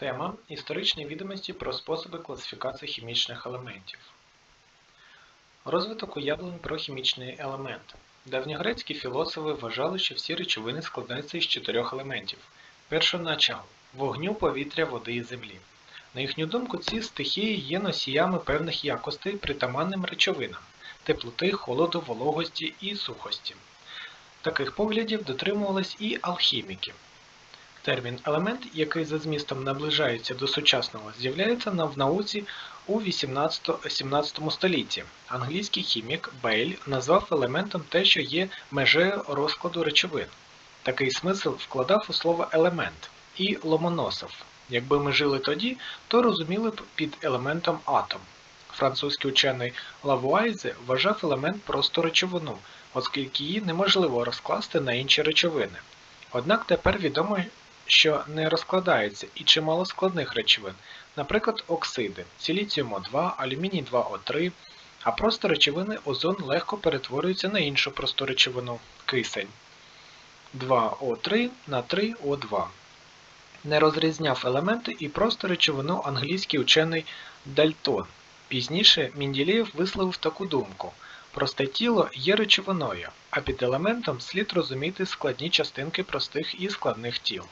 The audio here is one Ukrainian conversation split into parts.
Тема Історичні відомості про способи класифікації хімічних елементів. Розвиток уявлень про хімічний елемент. Давньогрецькі філософи вважали, що всі речовини складаються із чотирьох елементів. Першоначал вогню, повітря, води і землі. На їхню думку, ці стихії є носіями певних якостей притаманним речовинам теплоти, холоду, вологості і сухості. Таких поглядів дотримувались і алхіміки. Термін елемент, який за змістом наближається до сучасного, з'являється в науці у 18-17 столітті. Англійський хімік Бейль назвав елементом те, що є межею розкладу речовин. Такий смисл вкладав у слово елемент і Ломоносов. Якби ми жили тоді, то розуміли б під елементом атом. Французький учений Лавуайзе вважав елемент просто речовину, оскільки її неможливо розкласти на інші речовини. Однак тепер відомо, що не розкладається і чимало складних речовин, наприклад, оксиди, силіціум О2, алюміній 2О3, а просто речовини озон легко перетворюються на іншу просту речовину кисень 2О3 на 3О2. Не розрізняв елементи і просто речовину англійський учений Дальтон. Пізніше Мінділєєв висловив таку думку. Просте тіло є речовиною, а під елементом слід розуміти складні частинки простих і складних тіл.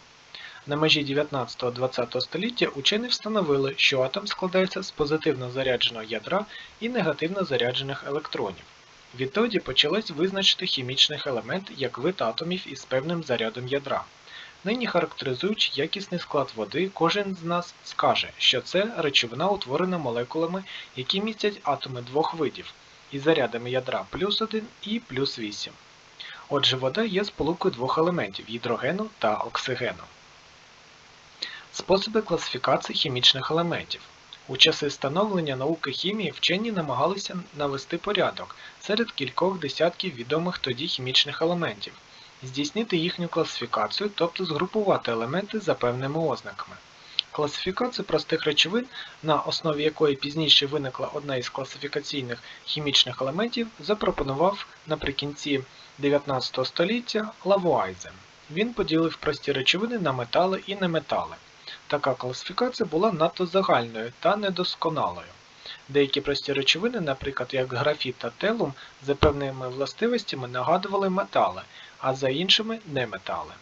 На межі 19-20 століття учені встановили, що атом складається з позитивно зарядженого ядра і негативно заряджених електронів. Відтоді почалось визначити хімічний елемент як вид атомів із певним зарядом ядра. Нині характеризуючи якісний склад води, кожен з нас скаже, що це речовина утворена молекулами, які містять атоми двох видів, із зарядами ядра плюс 1 і плюс 8. Отже, вода є сполукою двох елементів гідрогену та оксигену. Способи класифікації хімічних елементів. У часи становлення науки хімії вчені намагалися навести порядок серед кількох десятків відомих тоді хімічних елементів, здійснити їхню класифікацію, тобто згрупувати елементи за певними ознаками. Класифікацію простих речовин, на основі якої пізніше виникла одна із класифікаційних хімічних елементів, запропонував наприкінці 19 століття Лавуайзе. Він поділив прості речовини на метали і неметали. Така класифікація була надто загальною та недосконалою. Деякі прості речовини, наприклад, як графіт та телум, за певними властивостями нагадували метали, а за іншими неметали.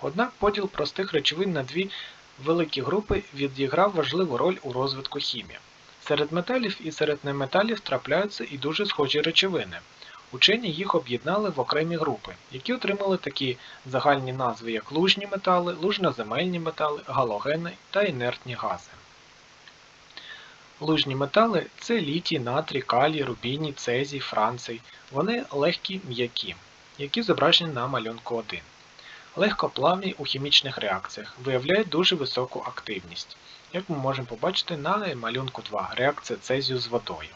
Однак поділ простих речовин на дві великі групи відіграв важливу роль у розвитку хімії. Серед металів і серед неметалів трапляються і дуже схожі речовини. Учені їх об'єднали в окремі групи, які отримали такі загальні назви, як лужні метали, лужноземельні метали, галогени та інертні гази. Лужні метали це літій, натрій, калій, рубіній, цезій, франций. Вони легкі м'які, які зображені на малюнку 1. Легкоплавні у хімічних реакціях виявляють дуже високу активність, як ми можемо побачити на малюнку 2 реакція цезію з водою.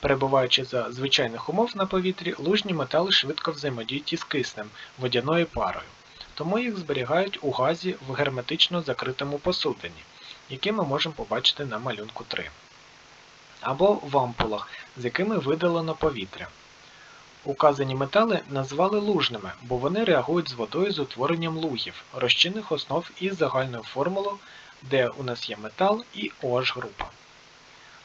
Перебуваючи за звичайних умов на повітрі, лужні метали швидко взаємодіють із киснем, водяною парою, тому їх зберігають у газі в герметично закритому посудині, який ми можемо побачити на малюнку 3, або в ампулах, з якими видалено повітря. Указані метали назвали лужними, бо вони реагують з водою з утворенням лугів, розчинних основ із загальною формулою, де у нас є метал і OH група.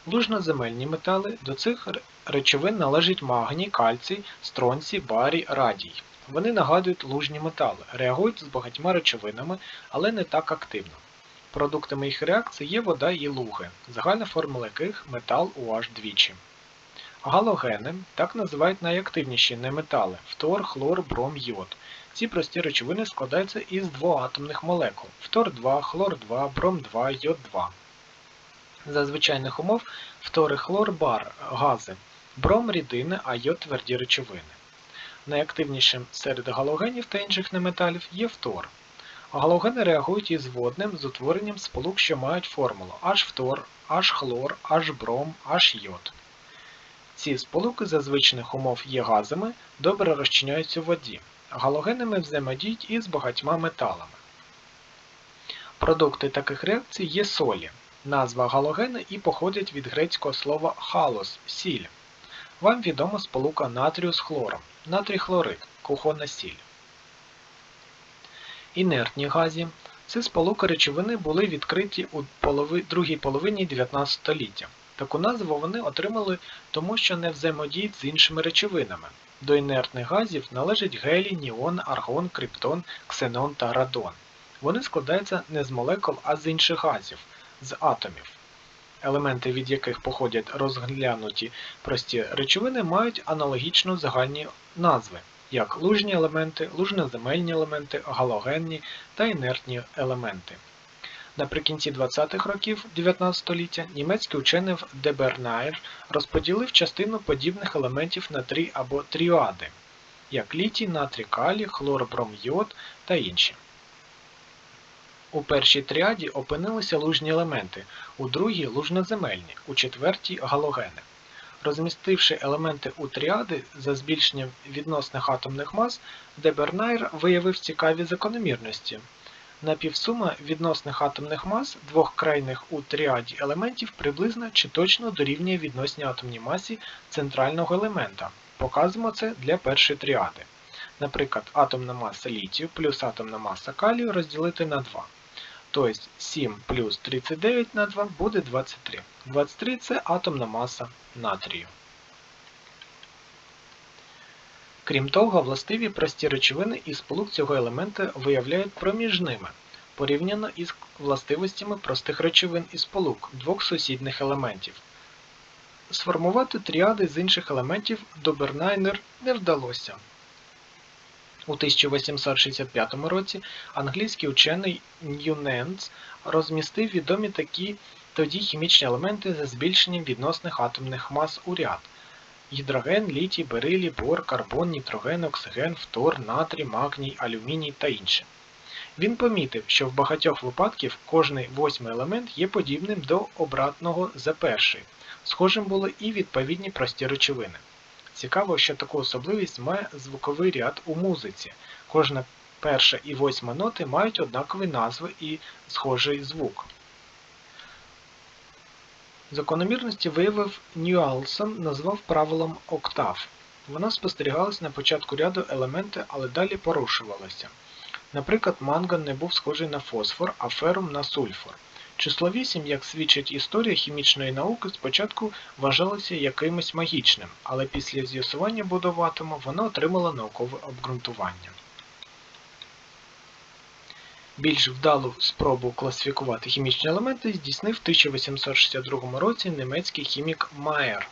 Лужноземельні метали до цих речовин належать магній, кальцій, стронцій, барій, радій. Вони нагадують лужні метали, реагують з багатьма речовинами, але не так активно. Продуктами їх реакції є вода і луги, загальна формула яких метал OH двічі. Галогени так називають найактивніші неметали фтор, хлор, бром, йод. Ці прості речовини складаються із двоатомних молекул фтор 2, хлор 2, бром 2, йод 2. За звичайних умов фтор і хлор бар гази, бром рідини, а йод тверді речовини. Найактивнішим серед галогенів та інших неметалів є фтор. Галогени реагують із водним з утворенням сполук, що мають формулу H-фтор, H-хлор, H-бром, H-йод. Ці сполуки за звичних умов є газами, добре розчиняються у воді. Галогенами взаємодіють із багатьма металами. Продукти таких реакцій є солі. Назва галогени і походить від грецького слова халос сіль. Вам відома сполука натрію з хлором, натрій хлорид, кухонна сіль. Інертні газі Ці сполуки речовини були відкриті у полови... другій половині 19 століття. Таку назву вони отримали тому, що не взаємодіють з іншими речовинами. До інертних газів належать гелій, ніон, аргон, криптон, ксенон та радон. Вони складаються не з молекул, а з інших газів, з атомів. Елементи, від яких походять розглянуті прості речовини, мають аналогічно загальні назви, як лужні елементи, лужноземельні елементи, галогенні та інертні елементи. Наприкінці 20-х років 19 століття німецький учений Дебернайр розподілив частину подібних елементів на три або тріади, як літій, натрій, калій, хлор, бром, йод та інші. У першій тріаді опинилися лужні елементи, у другій лужноземельні, у четвертій галогени. Розмістивши елементи у тріади за збільшенням відносних атомних мас, Дебернайр виявив цікаві закономірності. Напівсума відносних атомних мас двох крайних у тріаді елементів приблизно чи точно дорівнює відносній атомній масі центрального елемента. Показуємо це для першої тріади. Наприклад, атомна маса літію плюс атомна маса калію розділити на 2. Тобто 7 плюс 39 на 2 буде 23. 23 це атомна маса натрію. Крім того, властиві прості речовини і сполук цього елемента виявляють проміжними, порівняно із властивостями простих речовин і сполук двох сусідних елементів. Сформувати тріади з інших елементів Добернайнер не вдалося. У 1865 році англійський учений Ньюненц розмістив відомі такі тоді хімічні елементи за збільшенням відносних атомних мас у ряд гідроген, літій, берилій, бор, карбон, нітроген, оксиген, фтор, натрій, магній, алюміній та інше. Він помітив, що в багатьох випадків кожний восьмий елемент є подібним до обратного за перший. Схожим були і відповідні прості речовини. Цікаво, що таку особливість має звуковий ряд у музиці. Кожна перша і восьма ноти мають однакові назви і схожий звук. Закономірності виявив Ньюалсон назвав правилом октав. Вона спостерігалась на початку ряду елементи, але далі порушувалася. Наприклад, манган не був схожий на фосфор, а ферум на сульфор. Число 8, як свідчить історія хімічної науки, спочатку вважалося якимось магічним, але після з'ясування будов атому воно отримало наукове обґрунтування. Більш вдалу спробу класифікувати хімічні елементи здійснив в 1862 році німецький хімік Майер.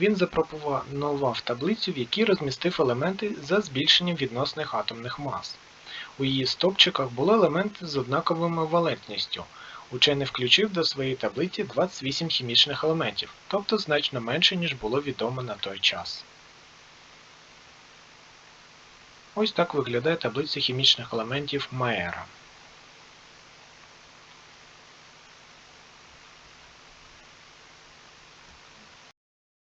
Він запропонував таблицю, в якій розмістив елементи за збільшенням відносних атомних мас. У її стопчиках були елементи з однаковою валентністю. Учений включив до своєї таблиці 28 хімічних елементів, тобто значно менше, ніж було відомо на той час. Ось так виглядає таблиця хімічних елементів Майера.